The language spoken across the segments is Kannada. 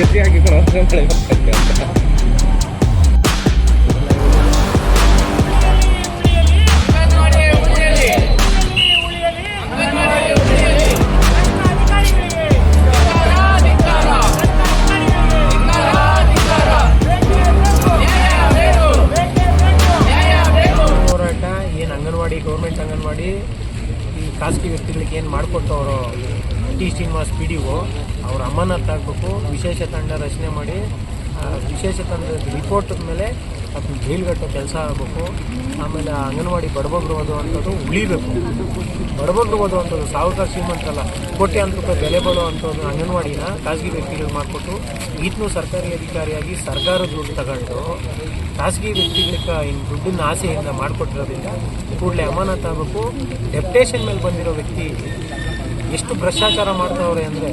ಜೊತೆಯಾಗಿ ಅಂತ ಅಂಗನವಾಡಿ ಗೌರ್ಮೆಂಟ್ ಅಂಗನವಾಡಿ, ಈ ಖಾಸಗಿ ವ್ಯಕ್ತಿಗಳಿಗೆ ಏನು ಮಾಡಿಕೊಟ್ಟವರು T Srinivas P D O ಅವ್ರ ಅಮಾನತ್ ಆಗಬೇಕು, ವಿಶೇಷ ತಂಡ ರಚನೆ ಮಾಡಿ ವಿಶೇಷ ತಂಡದ ರಿಪೋರ್ಟ್ ಮೇಲೆ ಅದನ್ನ ಬೀಳ್ಗಟ್ಟೋ ಕೆಲಸ ಆಗಬೇಕು. ಆಮೇಲೆ ಅಂಗನವಾಡಿ ಬಡಬಗ್ರು ಓದುವಂಥದ್ದು ಉಳಿಬೇಕು. ಬಡಬಗ್ರು ಓದುವಂಥದ್ದು ಸಾವಿರ ಶ್ರೀಮಂತಲ್ಲ ಕೋಟ್ಯಾಂತರ ರೂಪಾಯಿ ಬೆಲೆ ಬಾಳೋ ಅಂಥದ್ದು ಅಂಗನವಾಡಿನ ಖಾಸಗಿ ವ್ಯಕ್ತಿಗಳು ಮಾಡಿಕೊಟ್ಟು, ಈತನು ಸರ್ಕಾರಿ ಅಧಿಕಾರಿಯಾಗಿ ಸರ್ಕಾರದ ದುಡ್ಡು ತಗೊಂಡು, ಖಾಸಗಿ ವ್ಯಕ್ತಿಗಳಿಗೆ ಇನ್ನು ದುಡ್ಡಿನ ಆಸೆಯಿಂದ ಮಾಡಿಕೊಟ್ಟಿರೋದ್ರಿಂದ ಕೂಡಲೇ ಅಮಾನತ್ ಆಗಬೇಕು. ಡೆಪ್ಟೇಷನ್ ಮೇಲೆ ಬಂದಿರೋ ವ್ಯಕ್ತಿ ಎಷ್ಟು ಭ್ರಷ್ಟಾಚಾರ ಮಾಡ್ತಾವ್ರೆ ಅಂದರೆ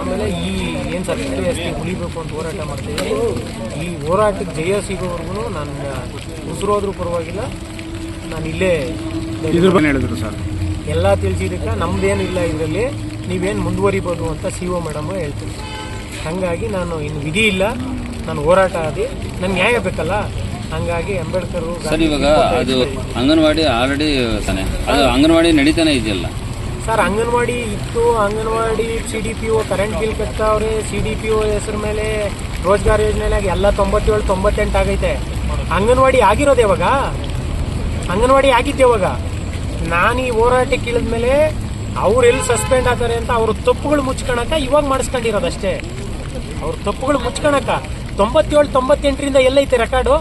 ಆಮೇಲೆ ಈ ಏನು ಸರ್ ಎಸ್ ಟಿ ಉಳಿಬೇಕು ಅಂತ ಹೋರಾಟ ಮಾಡ್ತೀವಿ ಈ ಹೋರಾಟಕ್ಕೆ ಜಯ ಸಿಗೋವರೆಗೂ ನಾನು ಉಸಿರೋದ್ರೂ ಪರವಾಗಿಲ್ಲ. ನಾನು ಇಲ್ಲೇ ಇದ್ರ ಬಗ್ಗೆ ಹೇಳಿದ್ರು ಸರ್. ಎಲ್ಲ ತಿಳಿಸಿದ್ದಕ್ಕೆ ನಮ್ದೇನಿಲ್ಲ ಇದರಲ್ಲಿ. ನೀವೇನು ಮುಂದುವರಿಬೋದು ಅಂತ ಸಿ ಒ ಮೇಡಮ್ ಹೇಳ್ತೀನಿ ಹಾಗಾಗಿ ನಾನು ಇನ್ನು ವಿಧಿ ಇಲ್ಲ. ನಾನು ಹೋರಾಟ ಆದಿ. ನನ್ಗೆ ನ್ಯಾಯ ಬೇಕಲ್ಲ? ಹಂಗಾಗಿ ಅಂಬೇಡ್ಕರ್ ಸರ್ ಇವಾಗ ಅದು ಅಂಗನವಾಡಿ ಆಲ್ರೆಡಿ ತಾನೆ. ಅದು ಅಂಗನವಾಡಿ ನಡೀತಾನೆ ಇದೆಯಲ್ಲ. ಸರ್, ಅಂಗನವಾಡಿ ಇತ್ತು, anganwadi C D P O current bill ಕಟ್ತಾವ್ರೆ, C D P O ಹೆಸರು ಮೇಲೆ ರೋಜ್ಗಾರ್ ಯೋಜನೆಯಾಗ ಎಲ್ಲ ತೊಂಬತ್ತೇಳು, ತೊಂಬತ್ತೆಂಟು ಆಗೈತೆ. ಅಂಗನವಾಡಿ ಆಗಿರೋದು ಯಾವಾಗ? ಅಂಗನವಾಡಿ ಆಗಿದ್ದು ಯಾವಾಗ? ನಾನು ಈ ಹೋರಾಟಕ್ಕೆ ಇಳಿದ್ಮೇಲೆ ಅವ್ರು ಎಲ್ಲಿ ಸಸ್ಪೆಂಡ್ ಆಗ್ತಾರೆ ಅಂತ ಅವ್ರ ತಪ್ಪುಗಳು ಮುಚ್ಕೊಳಕ ಇವಾಗ ಮಾಡಿಸ್ಕೊಂಡಿರೋದು ಅಷ್ಟೇ. ಅವ್ರ ತಪ್ಪುಗಳು ಮುಚ್ಕೊಳಕ ತೊಂಬತ್ತೇಳು, ತೊಂಬತ್ತೆಂಟರಿಂದ ಎಲ್ಲೈತೆ ರೆಕಾರ್ಡು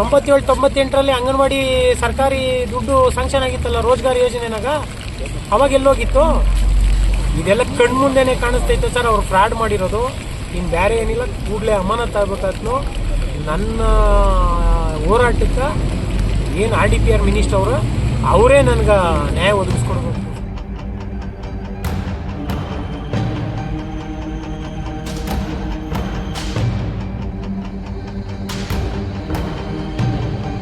ತೊಂಬತ್ತೇಳು, ತೊಂಬತ್ತೆಂಟರಲ್ಲಿ ಅಂಗನವಾಡಿ ಸರ್ಕಾರಿ ದುಡ್ಡು ಸ್ಯಾಂಕ್ಷನ್ ಆಗಿತ್ತಲ್ಲ ರೋಜ್ಗಾರ್ ಯೋಜನೆನಾಗ? ಅವಾಗ ಎಲ್ಲೋಗಿತ್ತು? ಇದೆಲ್ಲ ಕಣ್ಮುಂದೆನೆ ಕಾಣಿಸ್ತೈತೆ ಸರ್, ಅವ್ರು ಫ್ರಾಡ್ ಮಾಡಿರೋದು. ಇನ್ನು ಬೇರೆ ಏನಿಲ್ಲ, ಕೂಡಲೇ ಅಮಾನತ್ ಆಗ್ಬೇಕಾದ್ನು ನನ್ನ ಹೋರಾಟಕ್ಕೆ ಏನು R D P R minister ಅವರು, ಅವರೇ ನನಗೆ ನ್ಯಾಯ ಒದಗಿಸ್ಕೊಡ್ಬೇಕು.